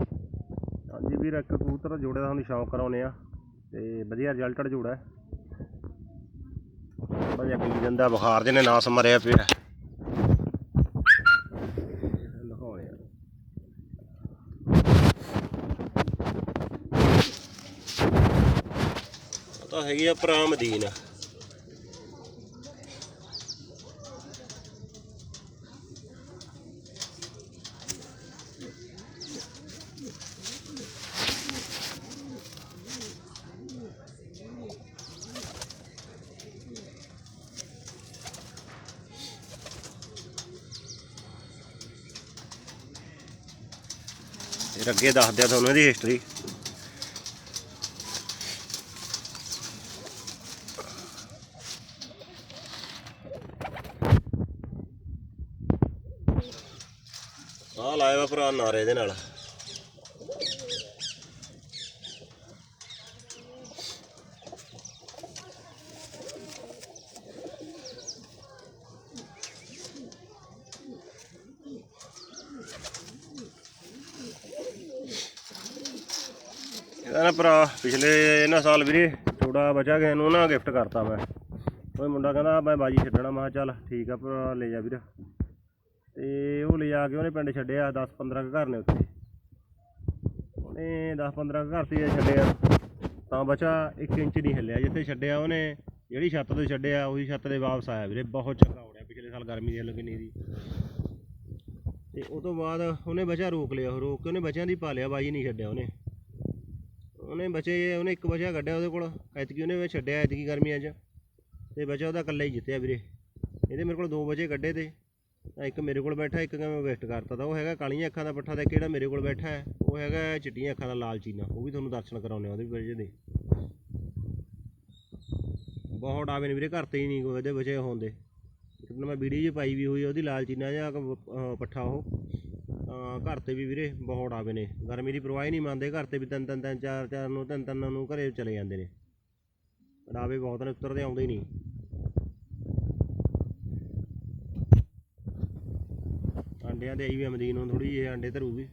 ਹਾਂਜੀ ਵੀਰ, ਇੱਕ ਕਬੂਤਰ ਜੋੜੇ ਦਾ ਤੁਹਾਨੂੰ ਸ਼ੌਂਕ ਕਰਾਉਨੇ ਆ ਤੇ ਵਧੀਆ ਰਿਜ਼ਲਟਡ ਜੋੜਾ ਹੈ। ਪੀ ਜਾਂਦਾ ਬੁਖਾਰ ਜਿਹਨੇ ਨਾਸ ਮਰਿਆ ਪਿਆ। ਦਿਖਾਉਣੇ ਆ ਆਹ ਤਾਂ ਹੈਗੀ ਆ ਪ੍ਰਾਮਦੀਨ। ਫਿਰ ਅੱਗੇ ਦੱਸਦੇ ਆ ਤੁਹਾਨੂੰ ਇਹਦੀ ਹਿਸਟਰੀ ਆ ਲਾਇਆ ਵਾ ਭਰਾ ਨਾਰੇ ਇਹਦੇ ਨਾਲ। ਇਹਦਾ ਭਰਾ, ਪਿਛਲੇ ਇਹਨਾਂ ਸਾਲ ਵੀਰੇ ਥੋੜਾ ਬਚਾ ਗਿਆ, ਇਹਨੂੰ ਨਾ ਗਿਫਟ ਕਰਤਾ ਮੈਂ। ਉਹ ਮੁੰਡਾ ਕਹਿੰਦਾ, ਮੈਂ ਬਾਜੀ ਛੱਡਣਾ, ਮੈਂ ਚੱਲ ਠੀਕ ਆ ਭਰਾ, ਲੈ ਜਾ ਵੀਰ। ਤੇ ਉਹ ਲੈ ਜਾ ਕੇ ਉਹਨੇ ਪਿੰਡ ਛੱਡਿਆ 10 15 ਘਰ ਨੇ ਉੱਥੇ। ਉਹਨੇ 10 15 ਘਰ ਤੇ ਛੱਡਿਆ। ਤਾਂ ਬਚਾ 1 ਇੰਚ ਨਹੀਂ ਹਿੱਲਿਆ। ਜਿੱਥੇ ਛੱਡਿਆ ਉਹਨੇ, ਜਿਹੜੀ ਛੱਤ ਤੋਂ ਛੱਡਿਆ, ਉਹੀ ਛੱਤ ਦੇ ਵਾਪਸ ਆਇਆ ਵੀਰੇ। ਬਹੁਤ ਚੰਗਾ ਉੜਿਆ ਪਿਛਲੇ ਸਾਲ ਗਰਮੀ ਦੀ ਦੇ ਲੱਗਣੀ ਦੀ। ਤੇ ਉਹ ਤੋਂ ਬਾਅਦ ਉਹਨੇ ਬਚਾ ਰੋਕ ਲਿਆ ਉਹ ਰੋਕ ਕੇ ਉਹਨੇ ਬਚਿਆਂ ਦੀ ਪਾ ਲਿਆ, ਬਾਜੀ ਨਹੀਂ ਛੱਡਿਆ ਉਹਨੇ। ਉਹਨੇ ਬਚੇ, ਉਹਨੇ ਇੱਕ ਬਚਿਆ ਕੱਢਿਆ ਉਹਦੇ ਕੋਲ। ਐਤਕੀ ਉਹਨੇ ਵੀ ਛੱਡਿਆ ਐਤਕੀ ਗਰਮੀਆਂ 'ਚ। ਤੇ ਬਚਾ ਉਹਦਾ ਇਕੱਲਾ ਹੀ ਜਿੱਤਿਆ ਵੀਰੇ। ਇਹਦੇ ਮੇਰੇ ਕੋਲ ਦੋ ਬਚੇ ਕੱਢੇ ਤੇ। ਤਾਂ ਇੱਕ ਮੇਰੇ ਕੋਲ ਬੈਠਾ, ਇੱਕ ਮੈਂ ਵੇਸਟ ਕਰਤਾ ਤਾਂ। ਉਹ ਹੈਗਾ ਕਾਲੀਆਂ ਅੱਖਾਂ ਦਾ ਪੱਠਾ ਤੇ ਕਿਹੜਾ ਮੇਰੇ ਕੋਲ ਬੈਠਾ ਹੈ। ਉਹ ਹੈਗਾ ਚਿੱਟੀਆਂ ਅੱਖਾਂ ਦਾ ਲਾਲ ਚੀਨਾ। ਉਹ ਵੀ ਤੁਹਾਨੂੰ ਦਰਸ਼ਨ ਕਰਾਉਣੇ ਆ ਉਹਦੇ ਵਜੇ ਦੇ। ਬਹੁਤ ਆਵੇ ਨੇ ਵੀਰੇ, ਘਰ ਤੇ ਹੀ ਨਹੀਂ ਕੋਈ ਇਹਦੇ ਬਚੇ ਹੁੰਦੇ ਇੱਕ ਮੈਂ ਵੀਡੀਓ 'ਚ ਪਾਈ ਵੀ ਹੋਈ ਉਹਦੀ ਲਾਲ ਚੀਨਾ ਜਾਂ ਪੱਠਾ ਉਹ। ਘਰ ਤੇ ਵੀ ਵੀਰੇ ਬਹੁਤ ਆਵੇ ਨੇ। ਗਰਮੀ ਦੀ ਪਰਵਾਹ ਹੀ ਨਹੀਂ ਮੰਨਦੇ। ਘਰ ਤੇ ਵੀ ਤਿੰਨ ਤਿੰਨ ਤਿੰਨ ਚਾਰ ਚਾਰ ਨੂੰ ਤਿੰਨ ਤਿੰਨ ਨੂੰ ਘਰੇ ਚਲੇ ਜਾਂਦੇ ਨੇ। ਡਾਵੇ ਬਹੁਤ ਨੇ ਉੱਤਰਦੇ ਆਉਂਦੇ ਹੀ ਨਹੀਂ। ਅੰਡਿਆਂ ਤੇ ਆਈ ਵੀ ਅਮਦੀਨ ਨੂੰ ਥੋੜੀ ਜਿਹੀ ਅੰਡੇ ਧਰੂਗੀ।